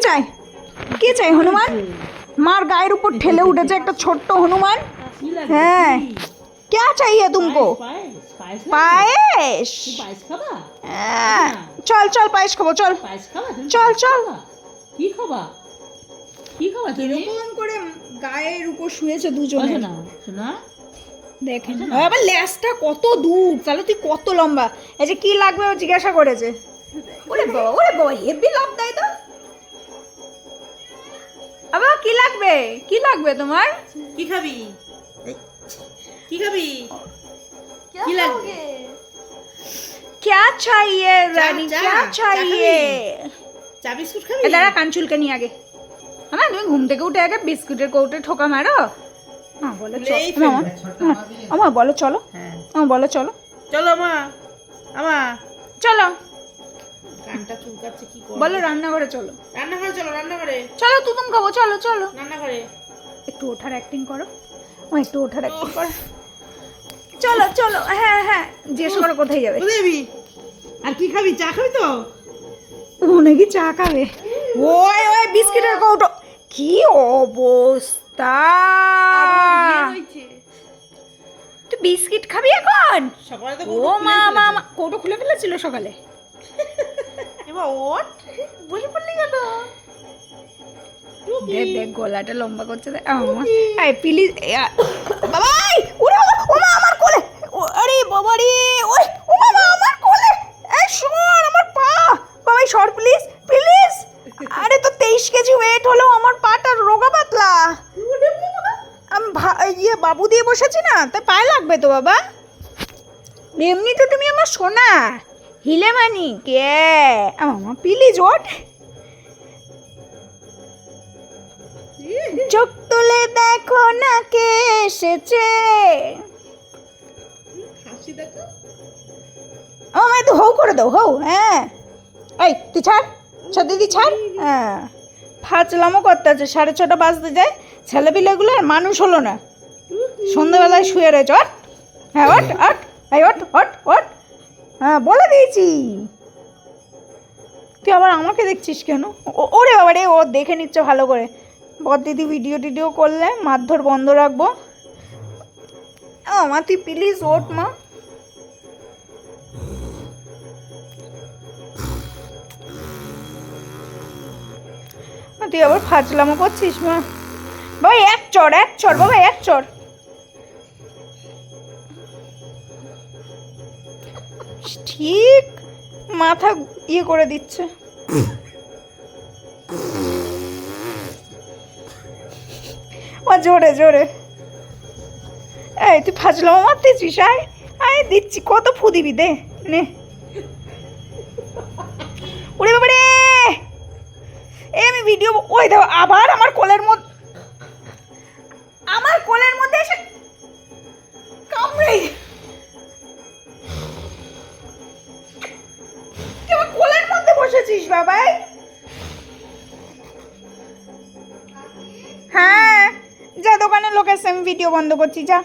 চাই কি চাই হনুমান মার গায়ের উপর ঠেলে উঠেছে একটা ছোট্ট হনুমান কি লাগবে? হ্যাঁ কি? क्या चाहिए तुमको পায়েস পায়েস লাগবে? পায়েস তুই পায়েস খাবা হ্যাঁ, চল চল পায়েস খাবো চল পায়েস খাবা তুমি চল, পায়েস চল। খাবা? কি খাবা কি খাবা তুমি এরকম করে গায়ের উপর শুয়েছে ও দুজনে শোনা শোনা দেখেন আবার ল্যাসটা কত দূর তাহলে তুই কত লম্বা এই যে কি লাগবে ও জিজ্ঞাসা করেছে ওরে বাবা ওরে বাবা হেভি লাভ দেয় তো আবার কি লাগবে কি লাগবে তোমার কি খাবি কি খাবি কি লাগবে क्या चाहिए रानी চা, क्या চা चाहिए চা বিস্কুট খাবি এ দাঁড়া কানচুলকে নিয়ে আগে আমার তুমি ঘুম থেকে উঠে আগে বিস্কুটের কৌটে ঠোকা মারো হ্যাঁ বলো চলো এই মামা আমার বলো চলো হ্যাঁ আমার বলো চলো চলো মা আমা চলো কানটা চুলকাচ্ছে কি করব? বলো রান্নাঘরে চলো। রান্নাঘরে চলো রান্নাঘরে। চলো তুতুম খাব চলো চলো। রান্নাঘরে। একটু ওঠার অ্যাক্টিং করো। ও একটু ওঠার অ্যাক্টিং করো। চলো চলো হ্যাঁ হ্যাঁ জিজ্ঞেস করো কোথায় যাবে। কোথায় আর কি খাবি? চা খাবি তো? ও নাকি চা খাবে। ওই ওই বিস্কিটের কৌটো। কি অবস্থা? তুই বিস্কিট খাবি এখন? তো ও মা মা কৌটো খুলে ফেলেছিল সকালে? এবার ওট বসে পড়লি কেন? দেখ দেখ গলাটা লম্বা করছে এই প্লিজ বাবাই ওরে বাবা আমার কোলে। আরে বাবা রে ওই ও আমার কোলে। এই সর আমার পা। বাবাই সর প্লিজ প্লিজ। আরে তো তেইশ কেজি ওয়েট হলো আমার পাটা রোগা পাতলা। আমি ইয়ে বাবু দিয়ে বসেছি না তাই পায়ে লাগবে তো বাবা। এমনি তো তুমি আমার সোনা। হিলে মানি কে? আমার প্লিজ ওঠ চোখ তুলে দেখো না কে এসেছে। হাসি দেখো। আমায় তো হৌ করে দাও হৌ হ্যাঁ। এই তুই ছাড় সত্যি ছাড়। হ্যাঁ। ফাজলামও করতে আছে সাড়ে ছটা বাজতে যায় ছেলেপিলেগুলো আর মানুষ হলো না। সন্ধ্যাবেলায় শুয়ে রয়েছে অট হ্যাঁ অট অট এই অট অট অট হ্যাঁ বলে দিয়েছি। তুই আবার আমাকে দেখছিস কেন? ওরে বাবা রে, ও দেখে নিচ্ছে ভালো করে। বর দিদি ভিডিও টিডিও করলে, মারধর বন্ধ রাখব। মা, তুই প্লিজ ওট মা। তুই আবার ফাজলামো করছিস মা। বাবা এক চড় এক চড়, বাবা, এক চড়। ঠিক মাথা ইয়ে করে দিচ্ছে। ও জোরে জোরে। এই, তুই ফাজলামো মারতেছিস? আয় আয়, দিচ্ছি। কত ফু দিবি, দে, নে। ওরে বাবা রে এই, আমি ভিডিও ওই দেখো, আবার আমার কোলের মধ্যে মধ্যে বাবাই? হ্যাঁ যা দোকানের লোকের সেম ভিডিও বন্ধ করছি যা।